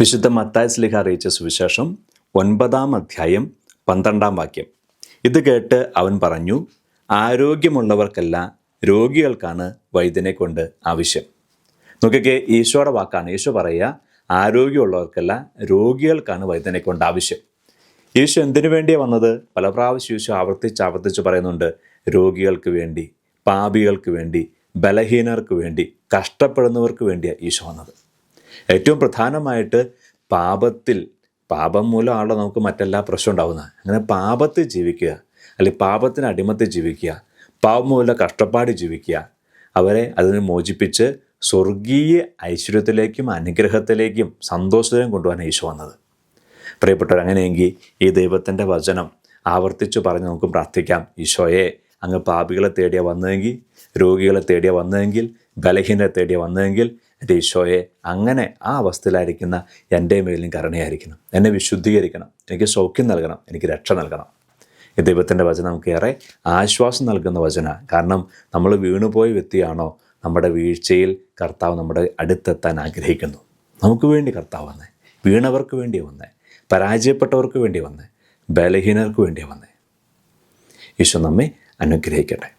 വിശുദ്ധ മത്തായ സ്ലിഹ അറിയിച്ച സുവിശേഷം ഒൻപതാം അധ്യായം പന്ത്രണ്ടാം വാക്യം. ഇത് കേട്ട് അവൻ പറഞ്ഞു ആരോഗ്യമുള്ളവർക്കല്ല രോഗികൾക്കാണ് വൈദ്യനെ കൊണ്ട് ആവശ്യം. നോക്കിക്കേ ഈശോയുടെ വാക്കാണ്. ഈശോ പറയുക ആരോഗ്യമുള്ളവർക്കല്ല രോഗികൾക്കാണ് വൈദ്യനെ കൊണ്ട് ആവശ്യം. ഈശോ എന്തിനു വേണ്ടിയാണ് വന്നത്? പല പ്രാവശ്യം ഈശോ ആവർത്തിച്ച് ആവർത്തിച്ച് പറയുന്നുണ്ട് രോഗികൾക്ക് വേണ്ടി പാപികൾക്ക് വേണ്ടി ബലഹീനർക്ക് വേണ്ടി കഷ്ടപ്പെടുന്നവർക്ക് വേണ്ടിയാണ് ഈശോ വന്നത്. ഏറ്റവും പ്രധാനമായിട്ട് പാപത്തിൽ പാപം മൂലമാണല്ലോ നമുക്ക് മറ്റെല്ലാ പ്രശ്നം ഉണ്ടാകുന്നത് അങ്ങനെ പാപത്തിൽ ജീവിക്കുക അല്ലെങ്കിൽ പാപത്തിന് അടിമത്തിൽ ജീവിക്കുക പാപം മൂലം കഷ്ടപ്പാട് ജീവിക്കുക അവരെ അതിന് മോചിപ്പിച്ച് സ്വർഗീയ ഐശ്വര്യത്തിലേക്കും അനുഗ്രഹത്തിലേക്കും സന്തോഷത്തിലേക്കും കൊണ്ടുപോകാൻ ഈശോ വന്നത്. പ്രിയപ്പെട്ടവർ അങ്ങനെയെങ്കിൽ ഈ ദൈവത്തിന്റെ വചനം ആവർത്തിച്ചു പറഞ്ഞ് നമുക്ക് പ്രാർത്ഥിക്കാം. ഈശോയെ അങ്ങ് പാപികളെ തേടിയ വന്നതെങ്കിൽ രോഗികളെ തേടിയ വന്നതെങ്കിൽ ബലഹീനരെ തേടിയ വന്നതെങ്കിൽ എന്റെ ഈശോയെ അങ്ങനെ ആ അവസ്ഥയിലായിരിക്കുന്ന എന്റെ മേലിനും കരുണയായിരിക്കണം. എന്നെ വിശുദ്ധീകരിക്കണം. എനിക്ക് സൗഖ്യം നൽകണം. എനിക്ക് രക്ഷ നൽകണം. ഈ ദൈവത്തിന്റെ വചനം നമുക്ക് ഏറെ ആശ്വാസം നൽകുന്ന വചന. കാരണം നമ്മൾ വീണുപോയ വ്യക്തിയാണോ? നമ്മുടെ വീഴ്ചയിൽ കർത്താവ് നമ്മുടെ അടുത്തെത്താൻ ആഗ്രഹിക്കുന്നു. നമുക്ക് വേണ്ടി കർത്താവ് വന്നേ. വീണവർക്ക് വേണ്ടി വന്നേ. പരാജയപ്പെട്ടവർക്ക് വേണ്ടി വന്നേ. ബലഹീനർക്ക് വേണ്ടി വന്നേ. ഈശോ നമ്മെ അനുഗ്രഹിക്കട്ടെ.